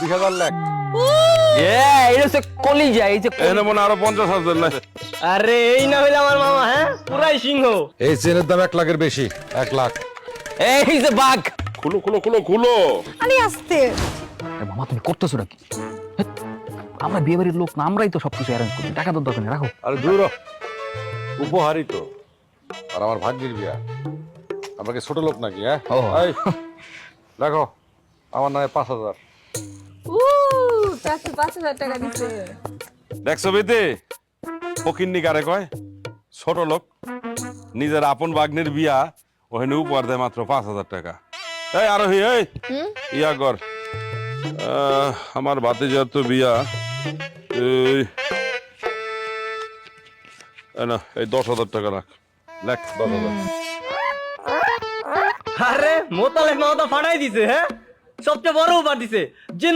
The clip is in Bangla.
বিশ হাজার লাখ। এ এটা হচ্ছে কলিজা এই যে মনে আরও পঞ্চাশ হাজার লাখ। আরে এই না হইলে আমার মামা হ্যাঁ? পুরাই সিংহ। এই চেনের দাম এক লাখের বেশি এক লাখ। এই যে বাঘ। খুলো খুলো খুলো খুলো। আরে আসতে। মামা তুমি করতেছো নাকি? আমরা বিয়ে বাড়ির লোক না আমরাই তো সবকিছু অ্যারেঞ্জ টাকা তো দরকার নেই রাখো। আরে দূর হ। উপহারই তো। আর আমার ভাগ্যের বিয়া। আমরা কি ছোট লোক নাকি হ্যাঁ? দেখো আমার নামে পাঁচ হাজার। চাচু পাঁচ হাজার টাকা দিছে দেখছ বেতে ফকিন্নি কারে কয়? ছোট লোক নিজের আপন বাগ্নের বিয়া ওখানে উপহার দেয় মাত্র পাঁচ হাজার টাকা। এই আরোহী এই! ইয়া কর। আমার বাতে তো বিয়া না এই দশ হাজার টাকা রাখ। লেখ দশ হাজার। আরে মোতালেক মামা ফাটাই দিছে হ্যাঁ? সবচেয়ে বড় উপহার দিছে। যে